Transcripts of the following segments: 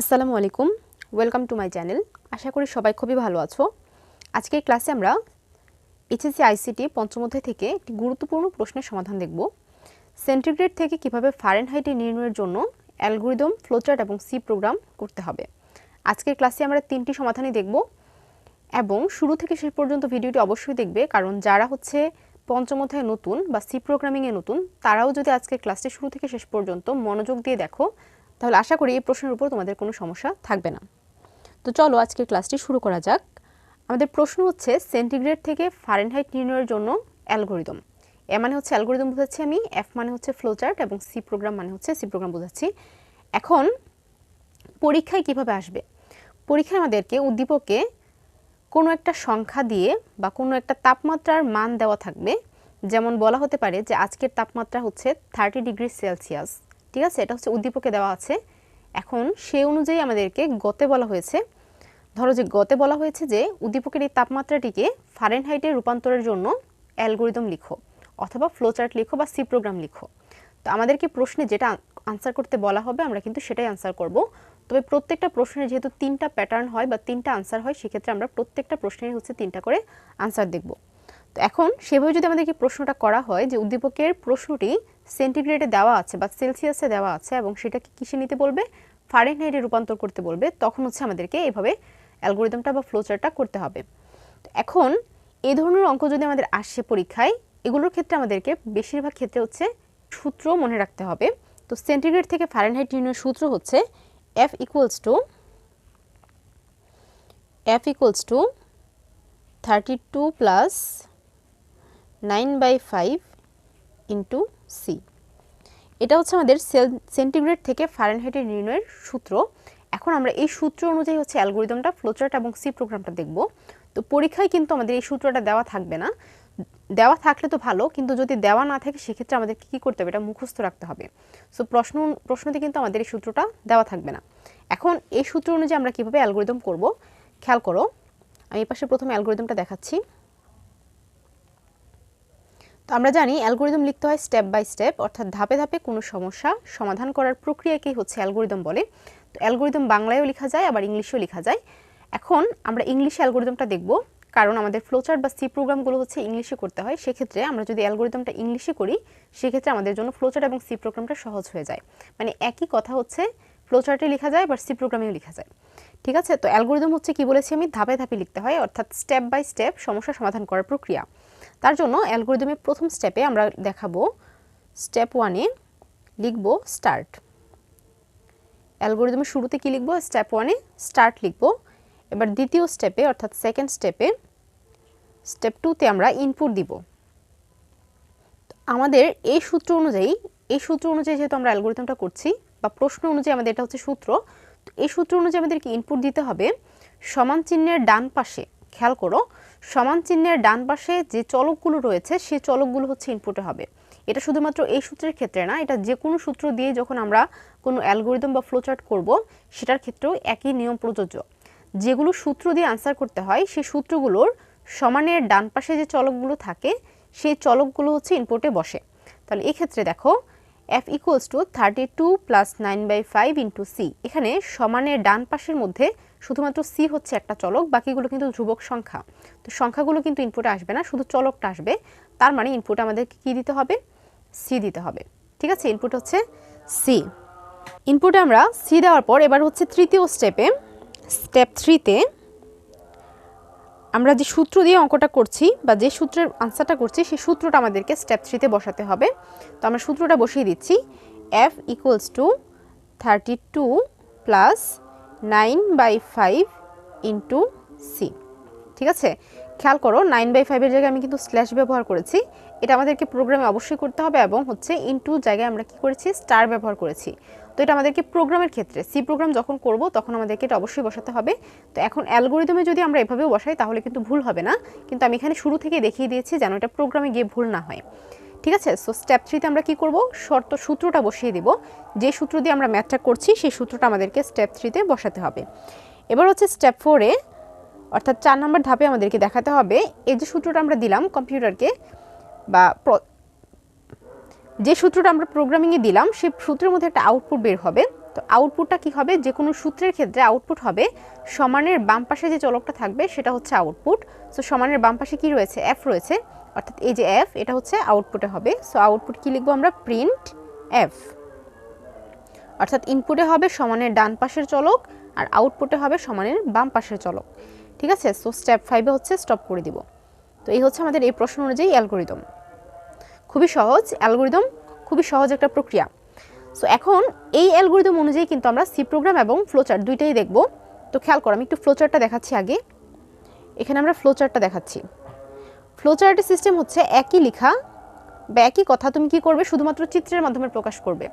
আসসালামু আলাইকুম। Welcome to my channel আশা করি সবাই খুবই ভালো আছো। আজকের ক্লাসে আমরা এইচএসসি, আইসিটি পঞ্চম অধ্যায় থেকে একটি গুরুত্বপূর্ণ প্রশ্নের সমাধান দেখব। সেন্টিগ্রেড থেকে কীভাবে ফারেনহাইটে নির্ণয়ের জন্য অ্যালগোরিদম ফ্লোচার্ট এবং সি প্রোগ্রাম করতে হবে। আজকের ক্লাসে আমরা তিনটি সমাধানই দেখব এবং শুরু থেকে শেষ পর্যন্ত ভিডিওটি অবশ্যই দেখবে, কারণ যারা হচ্ছে পঞ্চম অধ্যায়ে নতুন বা সি প্রোগ্রামিংয়ে নতুন, তারাও যদি আজকের ক্লাসটি শুরু থেকে শেষ পর্যন্ত মনোযোগ দিয়ে দেখো তাহলে আশা করি এই প্রশ্নের উপর তোমাদের কোনো সমস্যা থাকবে না। তো চলো আজকের ক্লাসটি শুরু করা যাক। আমাদের প্রশ্ন হচ্ছে, সেন্টিগ্রেড থেকে ফারেনহাইট নির্ণয়ের জন্য অ্যালগোরিদম। এ মানে হচ্ছে অ্যালগোরিদম বোঝাচ্ছি আমি, এফ মানে হচ্ছে ফ্লোচার্ট এবং সি প্রোগ্রাম মানে হচ্ছে সি প্রোগ্রাম বোঝাচ্ছি। এখন পরীক্ষায় কীভাবে আসবে? পরীক্ষায় আমাদেরকে উদ্দীপকে কোনো একটা সংখ্যা দিয়ে বা কোনো একটা তাপমাত্রার মান দেওয়া থাকবে। যেমন বলা হতে পারে যে আজকের তাপমাত্রা হচ্ছে থার্টি ডিগ্রি সেলসিয়াস। ঠিক আছে? এটা হচ্ছে উদ্দীপকে দেওয়া আছে। এখন সে অনুযায়ী আমাদেরকে গতে বলা হয়েছে। ধরো যে গতে বলা হয়েছে যে উদ্দীপকের এই তাপমাত্রাটিকে ফারেনহাইটে রূপান্তরের জন্য অ্যালগোরিদম লিখো অথবা ফ্লোচার্ট লিখো বা সি প্রোগ্রাম লিখো। তো আমাদেরকে প্রশ্নে যেটা আনসার করতে বলা হবে, আমরা কিন্তু সেটাই আনসার করব। তবে প্রত্যেকটা প্রশ্নের যেহেতু তিনটা প্যাটার্ন হয় বা তিনটা আনসার হয়, সেক্ষেত্রে আমরা প্রত্যেকটা প্রশ্নের হচ্ছে তিনটা করে আনসার দেখব। তো এখন সেভাবে যদি আমাদেরকে প্রশ্নটা করা হয় যে উদ্দীপকের প্রশ্নটি সেন্টিগ্রেডে দেওয়া আছে বা সেলসিয়াসে দেওয়া আছে এবং সেটাকে কিসে নিতে বলবে? ফারেনহাইটে রূপান্তর করতে বলবে। তখন হচ্ছে আমাদেরকে এভাবে অ্যালগোরিদমটা বা ফ্লোচারটা করতে হবে। এখন এই ধরনের অঙ্ক যদি আমাদের আসে পরীক্ষায়, এগুলোর ক্ষেত্রে আমাদেরকে বেশিরভাগ ক্ষেত্রে হচ্ছে সূত্র মনে রাখতে হবে। তো সেন্টিগ্রেড থেকে ফারেনহাইট নির্ণয়ের সূত্র হচ্ছে F equals to F equals to thirty two plus nine by five into C এটা হচ্ছে আমাদের সেল সেন্টিগ্রেড থেকে ফারেনহাইটের নির্ণয়ের সূত্র। এখন আমরা এই সূত্র অনুযায়ী হচ্ছে অ্যালগোরিদমটা ফ্লোচার্ট এবং সি প্রোগ্রামটা দেখব। তো পরীক্ষায় কিন্তু আমাদের এই সূত্রটা দেওয়া থাকবে না। দেওয়া থাকলে তো ভালো, কিন্তু যদি দেওয়া না থাকে সেক্ষেত্রে আমাদের কী করতে হবে? এটা মুখস্থ রাখতে হবে। সো প্রশ্ন, প্রশ্নতে কিন্তু আমাদের এই সূত্রটা দেওয়া থাকবে না। এখন এই সূত্র অনুযায়ী আমরা কীভাবে অ্যালগোরিদম করব? খেয়াল করো, আমি এই পাশে প্রথমে অ্যালগোরিদমটা দেখাচ্ছি। তো আমরা জানি অ্যালগোরিদম লিখতে হয় স্টেপ বাই স্টেপ, অর্থাৎ ধাপে ধাপে কোনো সমস্যা সমাধান করার প্রক্রিয়াকেই হচ্ছে অ্যালগোরিদম বলে। তো অ্যালগোরিদম বাংলায়ও লেখা যায়, আবার ইংলিশেও লেখা যায়। এখন আমরা ইংলিশে অ্যালগোরিদমটা দেখব, কারণ আমাদের ফ্লোচার্ট বা সি প্রোগ্রামগুলো হচ্ছে ইংলিশে করতে হয়। সেক্ষেত্রে আমরা যদি অ্যালগোরিদমটা ইংলিশে করি, সেক্ষেত্রে আমাদের জন্য ফ্লোচার্ট এবং সি প্রোগ্রামটা সহজ হয়ে যায়। মানে একই কথা হচ্ছে, ফ্লোচার্টে লেখা যায় বা সি প্রোগ্রামেও লেখা যায়। ঠিক আছে? তো অ্যালগোরিদম হচ্ছে কি বলেছি আমি? ধাপে ধাপে লিখতে হয়, অর্থাৎ স্টেপ বাই স্টেপ সমস্যা সমাধান করার প্রক্রিয়া। তার জন্য অ্যালগোরিদমের প্রথম স্টেপে আমরা দেখাবো স্টেপ ওয়ানে লিখব স্টার্ট। অ্যালগোরিদমের শুরুতে কি লিখব? স্টেপ ওয়ানে স্টার্ট লিখব। এবার দ্বিতীয় স্টেপে, অর্থাৎ সেকেন্ড স্টেপে, স্টেপ টুতে আমরা ইনপুট দিব। আমাদের এই সূত্র অনুযায়ী এই সূত্র অনুযায়ী যেহেতু আমরা অ্যালগোরিদমটা করছি বা প্রশ্ন অনুযায়ী আমাদের এটা হচ্ছে সূত্র, তো এই সূত্র অনুযায়ী আমাদেরকে ইনপুট দিতে হবে সমান চিহ্নের ডান পাশে। খেয়াল করো, সমান চিহ্নের ডান পাশে যে চলকগুলো রয়েছে সেই চলকগুলো হচ্ছে ইনপুটে হবে। এটা শুধুমাত্র এই সূত্রের ক্ষেত্রে না, এটা যে কোনো সূত্র দিয়ে যখন আমরা কোনো অ্যালগোরিদম বা ফ্লোচার্ট করব, সেটার ক্ষেত্রেও একই নিয়ম প্রযোজ্য। যেগুলো সূত্র দিয়ে আনসার করতে হয়, সেই সূত্রগুলোর সমানের ডান পাশে যে চলকগুলো থাকে, সেই চলকগুলো হচ্ছে ইনপুটে বসে। তাহলে এক্ষেত্রে দেখো F equals to thirty two plus nine by five into C এখানে সমানের ডান পাশের মধ্যে শুধুমাত্র সি হচ্ছে একটা চলক, বাকিগুলো কিন্তু ধ্রুবক সংখ্যা। তো সংখ্যাগুলো কিন্তু ইনপুটে আসবে না, শুধু চলকটা আসবে। তার মানে ইনপুটে আমাদেরকে কী দিতে হবে? সি দিতে হবে। ঠিক আছে ইনপুট হচ্ছে সি ইনপুটে আমরা সি দেওয়ার পর এবার হচ্ছে তৃতীয় স্টেপে স্টেপ থ্রিতে আমরা যে সূত্র দিয়ে অঙ্কটা করছি বা যে সূত্রের আনসারটা করছি, সেই সূত্রটা আমাদেরকে স্টেপ থ্রিতে বসাতে হবে। তো আমরা সূত্রটা বসিয়ে দিচ্ছি। F equals to thirty two plus nine by five into C ঠিক আছে? খেয়াল করো নাইন বাই ফাইভের জায়গায় আমি কিন্তু স্ল্যাশ ব্যবহার করেছি। এটা আমাদেরকে প্রোগ্রামে অবশ্যই করতে হবে এবং হচ্ছে ইনটু জায়গায় আমরা কি করেছি? স্টার ব্যবহার করেছি। তো এটা আমাদেরকে প্রোগ্রামের ক্ষেত্রে সি প্রোগ্রাম যখন করব তখন আমাদেরকে এটা অবশ্যই বসাতে হবে। তো এখন অ্যালগোরিদমে যদি আমরা এভাবেও বসাই তাহলে কিন্তু ভুল হবে না। কিন্তু আমি এখানে শুরু থেকে দেখিয়ে দিয়েছি যেন এটা প্রোগ্রামে গিয়ে ভুল না হয়। ঠিক আছে? সো স্টেপ থ্রিতে আমরা কি করব? শর্ত সূত্রটা বসিয়ে দিব। যে সূত্র দিয়ে আমরা ম্যাথটা করছি সেই সূত্রটা আমাদেরকে স্টেপ থ্রিতে বসাতে হবে। এবার হচ্ছে স্টেপ ফোরে অর্থাৎ চার নম্বর ধাপে আমাদেরকে দেখাতে হবে। এই যে সূত্রটা আমরা দিলাম কম্পিউটারকে বা যে সূত্রটা আমরা প্রোগ্রামিংয়ে দিলাম সেই সূত্রের মধ্যে একটা আউটপুট বের হবে। তো আউটপুটটা কি হবে? যে কোনো সূত্রের ক্ষেত্রে আউটপুট হবে সমানের বাম পাশে যে চলকটা থাকবে, সেটা হচ্ছে আউটপুট সো সমানের বাম পাশে কি রয়েছে? এফ রয়েছে। অর্থাৎ এই যে এফ এটা হচ্ছে আউটপুটে হবে। সো আউটপুট কি লিখব আমরা? প্রিন্ট এফ অর্থাৎ ইনপুটে হবে সমানের ডান পাশের চলক আর আউটপুটে হবে সমানের বাম পাশের চলক। ঠিক আছে? সো স্টেপ ফাইভে হচ্ছে স্টপ করে দিব। তো এই হচ্ছে আমাদের এই প্রশ্ন অনুযায়ী অ্যালগোরিদম খুবই সহজ, অ্যালগোরিদম খুবই সহজ একটা প্রক্রিয়া। সো এখন এই অ্যালগোরিদম অনুযায়ী কিন্তু আমরা সি প্রোগ্রাম এবং ফ্লোচার্ট দুইটাই দেখব। তো খেয়াল করো, আমি একটু ফ্লোচার্টটা দেখাচ্ছি আগে। এখানে আমরা ফ্লোচার্টটা দেখাচ্ছি। ফ্লোচার্টের সিস্টেম হচ্ছে একই লেখা বা একই কথা তুমি কি করবে? শুধুমাত্র চিত্রের মাধ্যমে প্রকাশ করবে।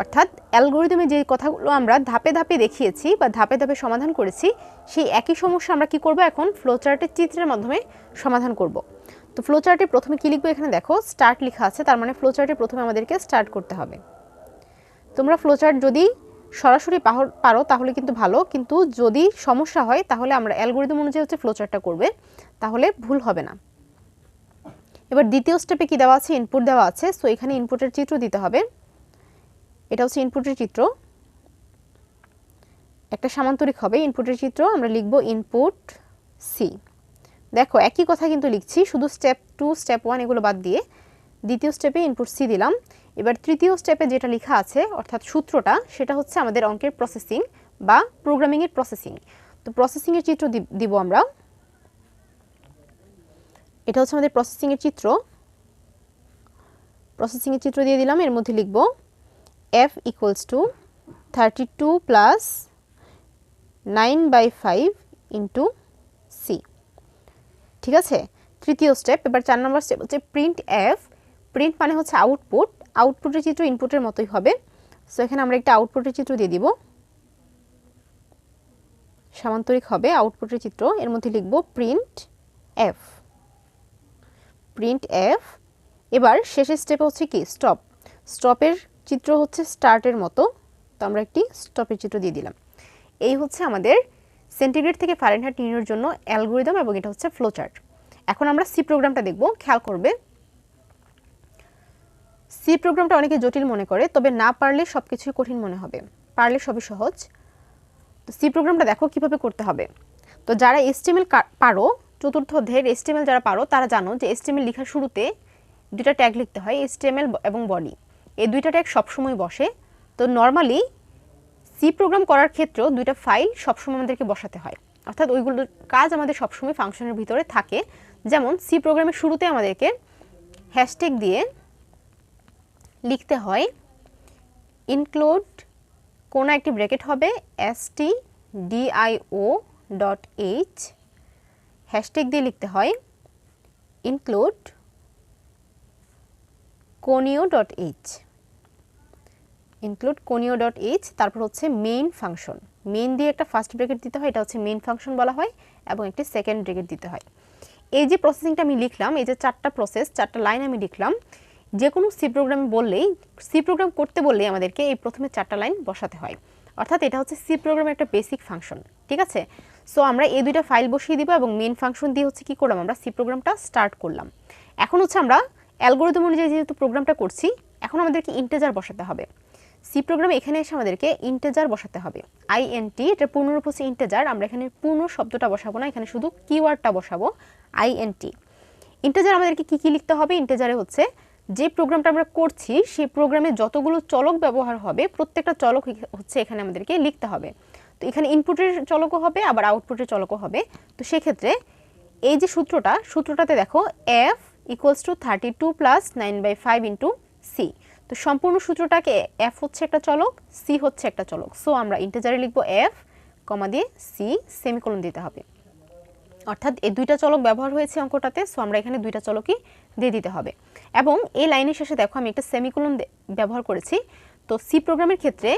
অর্থাৎ অ্যালগোরিদমে যে কথাগুলো আমরা ধাপে ধাপে দেখিয়েছি বা ধাপে ধাপে সমাধান করেছি, সেই একই সমস্যা আমরা কি করব এখন? ফ্লোচার্টের চিত্রের মাধ্যমে সমাধান করব। তো ফ্লোচার্টে প্রথমে কী লিখব এখানে দেখো? স্টার্ট লেখা আছে, তার মানে ফ্লোচার্টে প্রথমে আমাদেরকে স্টার্ট করতে হবে। তোমরা ফ্লোচার্ট যদি সরাসরি পারো তাহলে কিন্তু ভালো, কিন্তু যদি সমস্যা হয় তাহলে আমরা অ্যালগোরিদম অনুযায়ী হচ্ছে ফ্লোচার্টটা করবে, তাহলে ভুল হবে না। এবার দ্বিতীয় স্টেপে কী দেওয়া আছে? ইনপুট দেওয়া আছে সো এখানে ইনপুটের চিত্র দিতে হবে। এটা হচ্ছে ইনপুটের চিত্র। একটা সামান্তরিক হবে ইনপুটের চিত্র, আমরা লিখব ইনপুট সি দেখো, একই কথা কিন্তু লিখছি, শুধু স্টেপ টু স্টেপ ওয়ান এগুলো বাদ দিয়ে দ্বিতীয় স্টেপে ইনপুট সি দিলাম। এবার তৃতীয় স্টেপে যেটা লেখা আছে, অর্থাৎ সূত্রটা, সেটা হচ্ছে আমাদের অঙ্কের প্রসেসিং বা প্রোগ্রামিংয়ের প্রসেসিং তো প্রসেসিংয়ের চিত্র দিব আমরা। এটা হচ্ছে আমাদের প্রসেসিংয়ের চিত্র। প্রসেসিংয়ের চিত্র দিয়ে দিলাম, এর মধ্যে লিখব F equals to thirty two plus nine by five into ঠিক আছে? তৃতীয় স্টেপ এবার চার নম্বর স্টেপ হচ্ছে প্রিন্ট এফ প্রিন্ট মানে হচ্ছে আউটপুট আউটপুটের চিত্র ইনপুটের মতোই হবে। সো এখানে আমরা একটা আউটপুটের চিত্র দিয়ে দিব। সামান্তরিক হবে আউটপুটের চিত্র। এর মধ্যে লিখব প্রিন্ট এফ প্রিন্ট এফ এবার শেষের স্টেপ হচ্ছে কি? স্টপ স্টপের চিত্র হচ্ছে স্টার্টের মতো। তো আমরা একটি স্টপের চিত্র দিয়ে দিলাম। এই হচ্ছে আমাদের সেন্টিগ্রেড থেকে ফারেনহাইট নির্ণয়ের জন্য অ্যালগোরিদম এবং এটা হচ্ছে ফ্লোচার্ট। এখন আমরা সি প্রোগ্রামটা দেখব, খেয়াল করবে। সি প্রোগ্রামটা অনেকে জটিল মনে করে, তবে না পারলে সব কিছুই কঠিন মনে হবে। পারলে সবই সহজ। তো সি প্রোগ্রামটা দেখো কীভাবে করতে হবে। তো যারা এসটিএমএল পারো, চতুর্থ অধ্যায়ের এসটিএমএল যারা পারো, তারা জানো যে এসটিএমএল লেখার শুরুতে দুটা ট্যাগ লিখতে হয়, এসটিএমএল এবং বডি। এই দুইটা ট্যাগ সবসময় বসে। তো নর্মালি সি প্রোগ্রাম করার ক্ষেত্রেও দুইটা ফাইল সবসময় আমাদেরকে বসাতে হয়। অর্থাৎ ওইগুলোর কাজ আমাদের সবসময় ফাংশনের ভিতরে থাকে। যেমন সি প্রোগ্রামের শুরুতে আমাদেরকে হ্যাশট্যাগ দিয়ে লিখতে হয় ইনক্লুড কোনো একটি ব্র্যাকেট হবে S T DIO dot H hashtag দিয়ে লিখতে হয় include conio dot H include conio dot H তারপর হচ্ছে মেইন ফাংশন মেইন দিয়ে একটা ফার্স্ট ব্রেকেট দিতে হয়, এটা হচ্ছে মেইন ফাংশন বলা হয়, এবং একটি সেকেন্ড ব্রেকেট দিতে হয়। এই যে প্রসেসিংটা আমি লিখলাম, এই যে চারটা প্রসেস চারটা লাইন আমি লিখলাম যে কোনো সি প্রোগ্রাম বললেই সি প্রোগ্রাম করতে বললেই আমাদেরকে এই প্রথমে চারটা লাইন বসাতে হয়। অর্থাৎ এটা হচ্ছে সি প্রোগ্রামের একটা বেসিক ফাংশন ঠিক আছে? সো আমরা এই দুইটা ফাইল বসিয়ে দিব এবং মেন ফাংশন দিয়ে হচ্ছে কি করলাম, আমরা সি প্রোগ্রামটা স্টার্ট করলাম। এখন হচ্ছে আমরা অ্যালগোরিদম অনুযায়ী যেহেতু প্রোগ্রামটা করছি, এখন আমাদেরকে ইন্টেজার বসাতে হবে। সি প্রোগ্রামে এখানে এসে আমাদেরকে ইন্টেজার বসাতে হবে। আইএনটি এটা পূর্ণরূপ ইন্টেজার আমরা এখানে পূর্ণ শব্দটা বসাবো না, এখানে শুধু কিওয়ার্ডটা বসাবো আইএনটি ইন্টেজার আমাদেরকে কী কী লিখতে হবে? ইন্টেজারে হচ্ছে যে প্রোগ্রামটা আমরা করছি সেই প্রোগ্রামে যতগুলো চলক ব্যবহার হবে, প্রত্যেকটা চলক হচ্ছে এখানে আমাদেরকে লিখতে হবে। তো এখানে ইনপুটের চলকও হবে, আবার আউটপুটের চলকও হবে। তো সেক্ষেত্রে এই যে সূত্রটা, সূত্রটাতে দেখো F equals to thirty two plus nine by five into C তো সম্পূর্ণ সূত্রটাকে এফ হচ্ছে একটা চলক সি হচ্ছে একটা চলক। সো আমরা ইন্টেজারে লিখব এফ কমা দিয়ে সি সেমিকোলন দিতে হবে। অর্থাৎ এই দুইটা চলক ব্যবহার হয়েছে অঙ্কটাতে সো আমরা এখানে দুইটা চলকই দিয়ে দিতে হবে। এবং এই লাইনের শেষে দেখো আমি একটা সেমিকোলন ব্যবহার করেছি। তো সি প্রোগ্রামের ক্ষেত্রে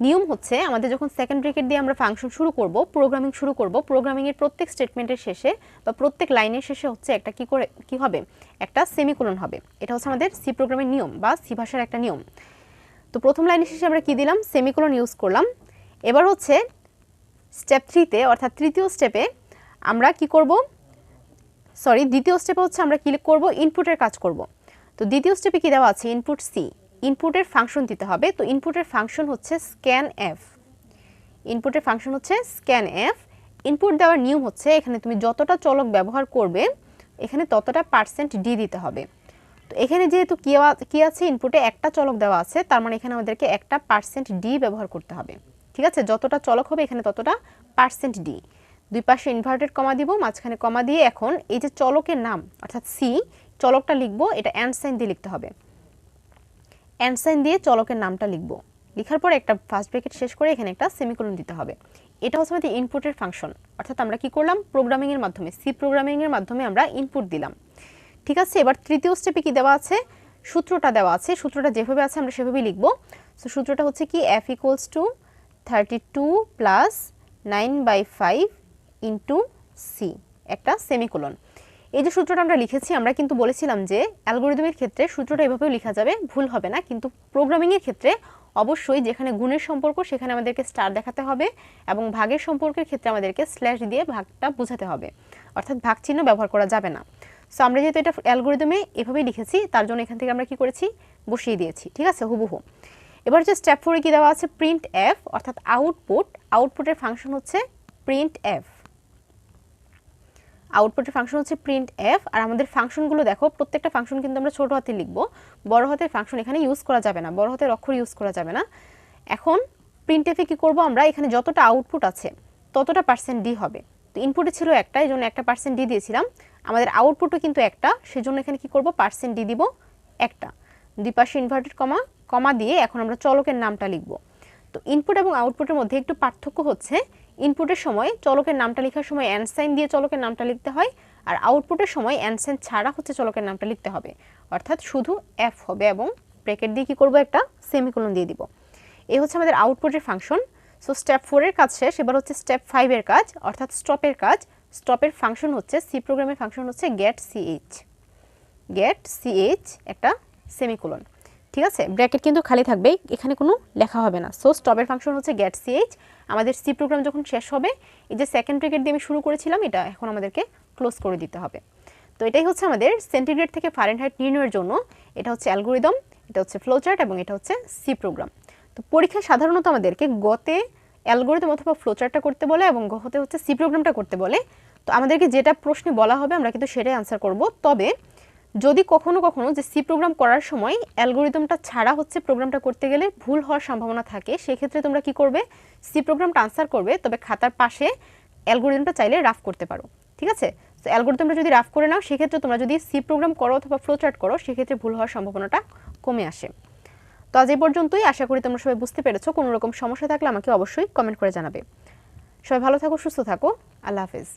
নিয়ম হচ্ছে আমাদের যখন সেকেন্ড ব্রেকেট দিয়ে আমরা ফাংশন শুরু করব প্রোগ্রামিং শুরু করব প্রোগ্রামিংয়ের প্রত্যেক স্টেটমেন্টের শেষে বা প্রত্যেক লাইনের শেষে হচ্ছে একটা কি করে, কি হবে? একটা সেমিকোলন হবে। এটা হচ্ছে আমাদের সি প্রোগ্রামের নিয়ম বা সি ভাষার একটা নিয়ম। তো প্রথম লাইনের শেষে আমরা কি দিলাম? সেমিকোলন ইউজ করলাম। এবার হচ্ছে স্টেপ থ্রিতে অর্থাৎ তৃতীয় স্টেপে আমরা কি করব? সরি দ্বিতীয় স্টেপে হচ্ছে আমরা কি করব? ইনপুটের কাজ করব। তো দ্বিতীয় স্টেপে কি দেওয়া আছে? ইনপুট সি ইনপুটের ফাংশন দিতে হবে, তো ইনপুটের ফাংশন হচ্ছে স্ক্যান এফ ইনপুটের ফাংশন হচ্ছে স্ক্যান এফ ইনপুট দেওয়ার নিয়ম হচ্ছে এখানে তুমি যতটা চলক ব্যবহার করবে, এখানে ততটা পার্সেন্ট ডি দিতে হবে। তো এখানে যেহেতু কি আছে? ইনপুটে একটা চলক দেওয়া আছে, তার মানে এখানে আমাদেরকে একটা পার্সেন্ট ডি ব্যবহার করতে হবে। ঠিক আছে? যতটা চলক হবে, এখানে ততটা পার্সেন্ট ডি দুই পাশে ইনভার্টেড কমা দিব, মাঝখানে কমা দিয়ে এখন এই যে চলকের নাম, অর্থাৎ সি চলকটা লিখব, এটা অ্যান্ড সাইন দিয়ে লিখতে হবে। অ্যান্ড সাইন দিয়ে চলকের নামটা লিখব। লেখার পর একটা ফার্স্ট ব্রেকেট শেষ করে এখানে একটা সেমিকোলন দিতে হবে। এটা হচ্ছে আমাদের ইনপুটের ফাংশন অর্থাৎ আমরা কি করলাম? প্রোগ্রামিং এর মাধ্যমে। সি প্রোগ্রামিং এর মাধ্যমে আমরা ইনপুট দিলাম। ঠিক আছে? এবার তৃতীয় স্টেপে কি দেওয়া আছে? সূত্রটা দেওয়া আছে। সূত্রটা যেভাবে আছে আমরা সেভাবেই লিখব। সো সূত্রটা হচ্ছে কি? F equals to thirty two plus nine by five into C একটা সেমিকোলন এই যে সূত্রটা আমরা লিখেছি, আমরা কিন্তু বলেছিলাম যে অ্যালগোরিদমের ক্ষেত্রে সূত্রটা এভাবেও লেখা যাবে, ভুল হবে না। কিন্তু প্রোগ্রামিংয়ের ক্ষেত্রে অবশ্যই যেখানে গুণের সম্পর্ক, সেখানে আমাদেরকে স্টার দেখাতে হবে এবং ভাগের সম্পর্কের ক্ষেত্রে আমাদেরকে স্ল্যাশ দিয়ে ভাগটা বোঝাতে হবে। অর্থাৎ ভাগ চিহ্ন ব্যবহার করা যাবে না। সো আমরা যেহেতু এটা অ্যালগোরিদমে এভাবেই লিখেছি, তার জন্য এখান থেকে আমরা কি করেছি? বসিয়ে দিয়েছি। ঠিক আছে, হুবহু। এবার হচ্ছে স্টেপ ফোরে কি দেওয়া আছে? প্রিন্ট এফ অর্থাৎ আউটপুট আউটপুটের ফাংশন হচ্ছে প্রিন্ট এফ আউটপুটের ফাংশন হচ্ছে প্রিন্ট এফ আর আমাদের ফাংশনগুলো দেখো, প্রত্যেকটা ফাংশন কিন্তু আমরা ছোট হাতে লিখব। বড় হাতের ফাংশন এখানে ইউজ করা যাবে না, বড় হাতের অক্ষর ইউজ করা যাবে না। এখন প্রিন্ট এফে কী করব আমরা? এখানে যতটা আউটপুট আছে, ততটা পার্সেন্ট ডি হবে। তো ইনপুটে ছিল একটা, এই জন্য একটা পার্সেন্ট ডি দিয়েছিলাম। আমাদের আউটপুটও কিন্তু একটা, সেজন্য এখানে কি করব? পার্সেন্ট ডি দিব, একটা। দুই পাশে ইনভার্টেড কমা কমা দিয়ে এখন আমরা চলকের নামটা লিখব। তো ইনপুট এবং আউটপুটের মধ্যে একটু পার্থক্য হচ্ছে ইনপুটের সময় চলকের নামটা লেখার সময় অ্যানসাইন দিয়ে চলকের নামটা লিখতে হয়, আর আউটপুটের সময় অ্যানসাইন ছাড়া হচ্ছে চলকের নামটা লিখতে হবে। অর্থাৎ শুধু এফ হবে এবং ব্রেকেট দিয়ে কি করব একটা? সেমিকোলন দিয়ে দিব। এই হচ্ছে আমাদের আউটপুটের ফাংশন সো স্টেপ ফোরের কাজ শেষ। এবার হচ্ছে স্টেপ ফাইভের কাজ, অর্থাৎ স্টপের কাজ। স্টপের ফাংশন হচ্ছে সি প্রোগ্রামের ফাংশন হচ্ছে গেট সিএইচ গেট সিএইচ একটা সেমিকোলন ঠিক আছে? ব্র্যাকেট কিন্তু খালি থাকবে এখানে কোনো লেখা হবে না। সো স্টপের ফাংশন হচ্ছে গেট সিএইচ আমাদের সি প্রোগ্রাম যখন শেষ হবে, এই যে সেকেন্ড ব্র্যাকেট দিয়ে আমি শুরু করেছিলাম, এটা এখন আমাদেরকে ক্লোজ করে দিতে হবে। তো এটাই হচ্ছে আমাদের সেন্টিগ্রেড থেকে ফারেনহাইট নির্ণয়ের জন্য। এটা হচ্ছে অ্যালগোরিদম এটা হচ্ছে ফ্লোচার্ট এবং এটা হচ্ছে সি প্রোগ্রাম তো পরীক্ষায় সাধারণত আমাদেরকে গতে অ্যালগোরিদম অথবা ফ্লোচার্টটা করতে বলে এবং গহতে হচ্ছে সি প্রোগ্রামটা করতে বলে। তো আমাদেরকে যেটা প্রশ্নে বলা হবে, আমরা কিন্তু সেটাই আনসার করব। তবে যদি কখনো কখনো যে সি প্রোগ্রাম করার সময় অ্যালগোরিদমটা ছাড়া হচ্ছে প্রোগ্রামটা করতে গেলে ভুল হওয়ার সম্ভাবনা থাকে, সেক্ষেত্রে তোমরা কি করবে? সি প্রোগ্রামটা আনসার করবে, তবে খাতার পাশে অ্যালগোরিদমটা চাইলে রাফ করতে পারো, ঠিক আছে? তো অ্যালগোরিদমটা যদি রাফ করে নাও, সেক্ষেত্রে তোমরা যদি সি প্রোগ্রাম করো অথবা ফ্লোচার্ট করো, সেক্ষেত্রে ভুল হওয়ার সম্ভাবনাটা কমে আসে। তো আজ এই পর্যন্তই, আশা করি তোমরা সবাই বুঝতে পেরেছ, কোনো রকম সমস্যা থাকলে আমাকে অবশ্যই কমেন্ট করে জানাবে। সবাই ভালো থাকো, সুস্থ থাকো, আল্লাহ হাফেজ।